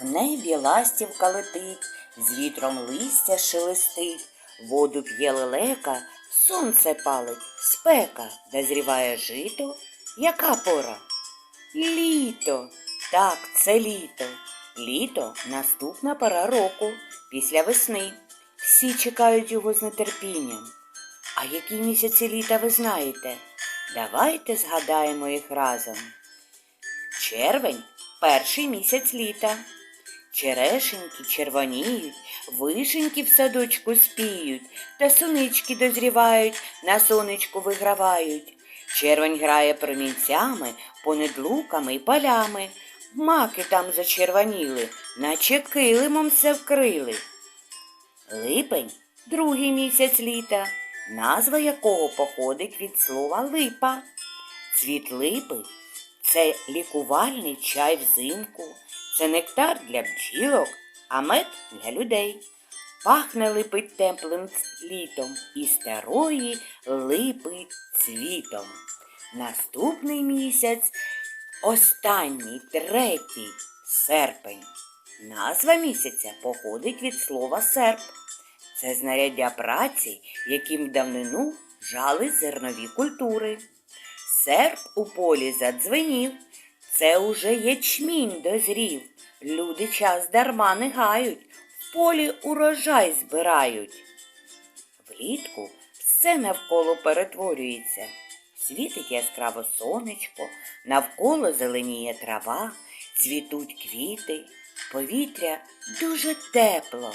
В небі ластівка летить, з вітром листя шелестить, воду п'є лелека, сонце палить, спека, дозріває жито. Яка пора? Літо. Так, це літо. Літо наступна пора року, після весни. Всі чекають його з нетерпінням. А які місяці літа ви знаєте? Давайте згадаємо їх разом. Червень перший місяць літа. Черешеньки червоніють, вишеньки в садочку спіють, та сунички дозрівають, на сонечку вигравають. Червень грає промінцями, понад луками й полями. Маки там зачервоніли, наче килимом все вкрили. Липень другий місяць літа, назва якого походить від слова липа. Цвіт липи це лікувальний чай взимку, це нектар для бджілок, а мед для людей. Пахне липить теплим літом і старої липи цвітом. Наступний місяць останній, третій серпень. Назва місяця походить від слова серп. Це знаряддя праці, яким давнину жали зернові культури. Серп у полі задзвенів, це уже ячмінь дозрів. Люди час дарма не гають, в полі урожай збирають. Влітку все навколо перетворюється. Світить яскраво сонечко, навколо зеленіє трава, цвітуть квіти, повітря дуже тепло,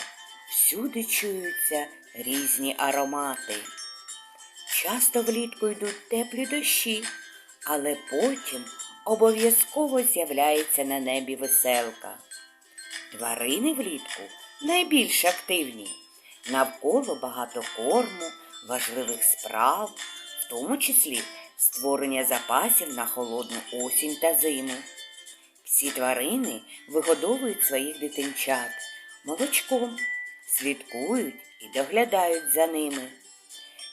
всюди чуються різні аромати. Часто влітку йдуть теплі дощі, але потім обов'язково з'являється на небі веселка. Тварини влітку найбільш активні. Навколо багато корму, важливих справ, в тому числі створення запасів на холодну осінь та зиму. Всі тварини вигодовують своїх дитинчат молочком, слідкують і доглядають за ними.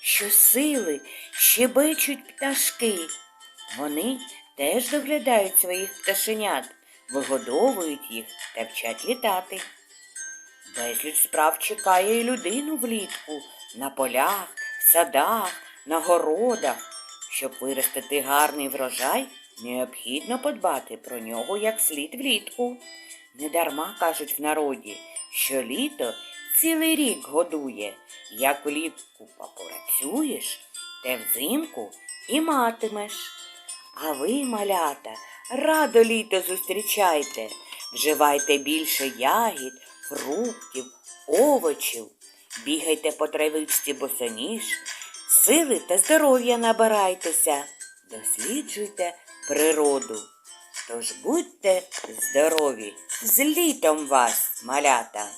Щосили щебечуть пташки. Вони теж доглядають своїх пташенят, вигодовують їх та вчать літати. Безліч справ чекає і людину влітку на полях, садах, на городах. Щоб виростити гарний врожай, необхідно подбати про нього як слід влітку. Недарма кажуть в народі, що літо цілий рік годує. Як влітку попрацюєш, те взимку і матимеш. А ви, малята, радо літо зустрічайте, вживайте більше ягід, фруктів, овочів, бігайте по травичці босоніж, сили та здоров'я набирайтеся, досліджуйте природу. Тож будьте здорові, з літом вас, малята!